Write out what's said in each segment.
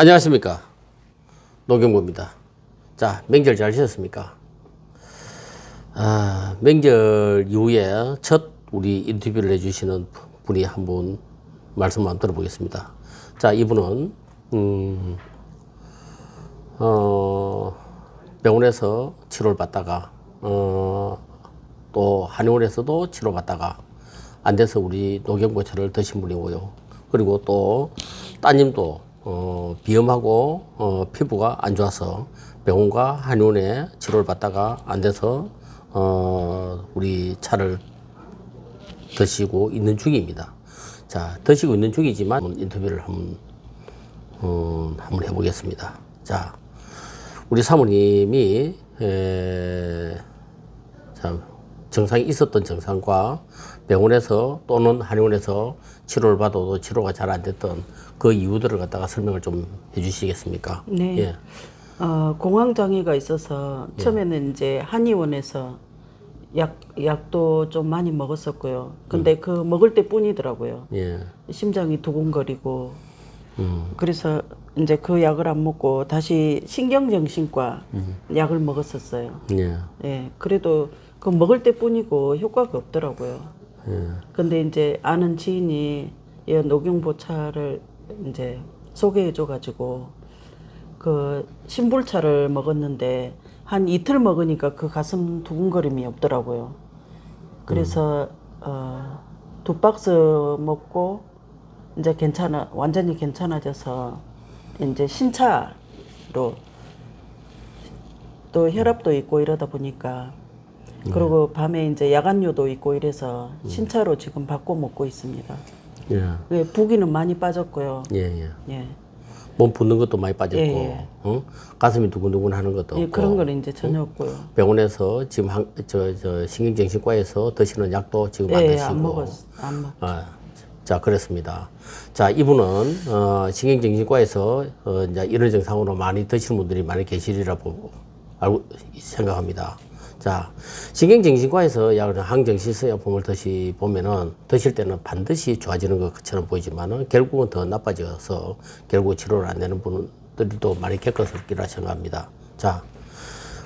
안녕하십니까. 노경보입니다. 자, 명절 잘 지냈습니까? 아, 명절 이후에 첫 우리 인터뷰를 해주시는 분이 한 분 말씀 한번 들어보겠습니다. 자, 이분은, 음, 어, 병원에서 치료를 받다가, 어, 또 한의원에서도 치료받다가 안 돼서 우리 노경보차를 드신 분이고요. 그리고 또 따님도 어, 비염하고 어, 피부가 안 좋아서 병원과 한의원에 치료를 받다가 안 돼서 어, 우리 차를 드시고 있는 중입니다. 자, 드시고 있는 중이지만 인터뷰를 한번 어, 한번 해보겠습니다. 자, 우리 사모님이 에, 참 증상이 있었던 증상과 병원에서 또는 한의원에서 치료를 받아도 치료가 잘 안 됐던 그 이유들을 갖다가 설명을 좀 해주시겠습니까? 네. 예. 어, 공황 장애가 있어서 처음에는 이제 한의원에서 약 약도 좀 많이 먹었었고요. 근데 그 먹을 때 뿐이더라고요. 예. 심장이 두근거리고 음. 그래서 이제 그 약을 안 먹고 다시 신경정신과 약을 먹었었어요. 예. 예. 그래도 그 먹을 때 뿐이고 효과가 없더라고요. 예. 근데 이제 아는 지인이 이 녹용보차를 이제 소개해 줘가지고 그 신불차를 먹었는데 한 이틀 먹으니까 그 가슴 두근거림이 없더라고요. 그래서 어, 두 박스 먹고 이제 괜찮아 완전히 괜찮아져서 이제 신차로 또 혈압도 있고 이러다 보니까 그리고 밤에 이제 야간료도 있고 이래서 신차로 지금 바꿔 먹고 있습니다. 예. 예, 부기는 많이 빠졌고요. 예. 예. 예, 몸 붓는 것도 많이 빠졌고, 예, 예. 어? 가슴이 두근두근 하는 것도 없고. 예 그런 거는 이제 전혀 없고요. 병원에서 지금 한, 저, 저, 신경정신과에서 드시는 약도 지금 안 예, 드시고. 안 먹었, 안 먹. 아, 자, 그렇습니다. 자, 이분은, 어, 신경정신과에서, 어, 이제 이런 증상으로 많이 드시는 분들이 많이 계시리라 고 알고, 생각합니다. 자, 신경정신과에서 약을 항정신성약품을 드시, 보면은, 드실 때는 반드시 좋아지는 것처럼 보이지만은, 결국은 더 나빠져서, 결국 치료를 안 되는 분들도 많이 겪었을 거라 생각합니다. 자,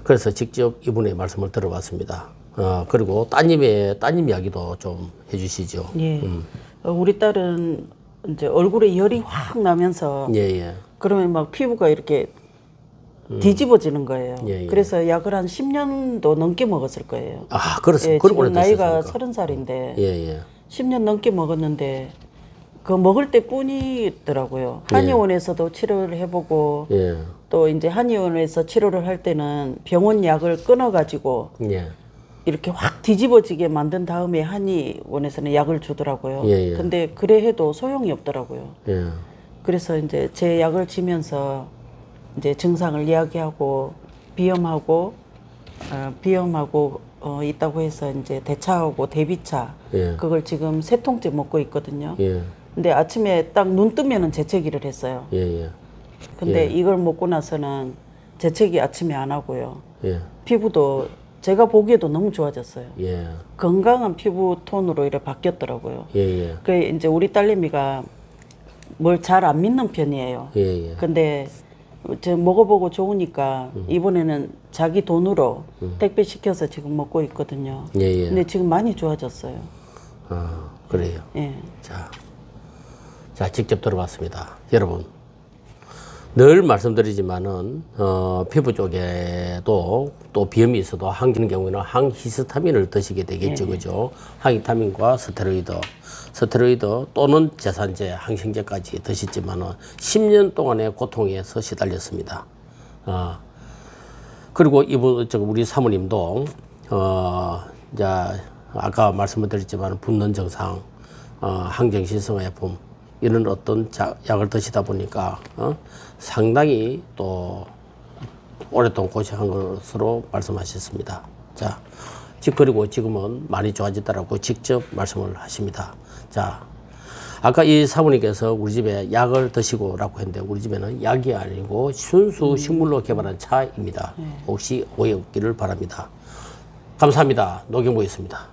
그래서 직접 이분의 말씀을 들어봤습니다. 어, 그리고 따님의, 따님 이야기도 좀 해주시죠. 예. 어, 우리 딸은 이제 얼굴에 열이 확 나면서 예, 예. 그러면 막 피부가 이렇게 뒤집어지는 거예요. 예, 예. 그래서 약을 한 10년도 넘게 먹었을 거예요. 아, 그렇습니다. 예, 지금 나이가 드셨습니까? 30살인데 예, 예. 10년 넘게 먹었는데 그 먹을 때 뿐이더라고요. 한의원에서도 치료를 해보고 예. 또 이제 한의원에서 치료를 할 때는 병원 약을 끊어가지고 예. 이렇게 확 뒤집어지게 만든 다음에 한의원에서는 약을 주더라고요. 예, 예. 근데 그래 해도 소용이 없더라고요. 예. 그래서 이제 제 약을 지면서 이제 증상을 이야기하고 비염하고 어, 비염하고 어, 있다고 해서 이제 대차하고 대비차 예. 그걸 지금 세 통째 먹고 있거든요. 예. 근데 아침에 딱 눈 뜨면은 재채기를 했어요. 예. 예. 근데 이걸 먹고 나서는 재채기 아침에 안 하고요. 예. 피부도 제가 보기에도 너무 좋아졌어요. 예. 건강한 피부 톤으로 이렇게 바뀌었더라고요. 예. 예. 그 이제 우리 딸내미가 뭘 잘 안 믿는 편이에요. 예. 예. 근데 저 먹어보고 좋으니까 음. 이번에는 자기 돈으로 택배 시켜서 지금 먹고 있거든요. 예. 예. 근데 지금 많이 좋아졌어요. 아, 그래요. 예. 자, 자 직접 들어봤습니다. 여러분, 늘 말씀드리지만은 어, 피부 쪽에도 또 비염이 있어도 항기는 경우에는 항히스타민을 드시게 되겠죠, 그죠? 항히타민과 스테로이드, 스테로이드 또는 제산제, 항생제까지 드셨지만은 10년 동안의 고통에서 시달렸습니다. 어, 그리고 이분 저 우리 사모님도 어 이제 아까 말씀을 드렸지만 붓는 증상, 어 항정신성약품 이런 어떤 자, 약을 드시다 보니까 어 상당히 또 오랫동안 고생한 것으로 말씀하셨습니다. 자, 즉 그리고 지금은 많이 좋아졌다라고 직접 말씀을 하십니다. 자, 아까 이 사모님께서 우리 집에 약을 드시고라고 했는데 우리 집에는 약이 아니고 순수 식물로 개발한 차입니다. 혹시 오해 없기를 바랍니다. 감사합니다. 노경보였습니다.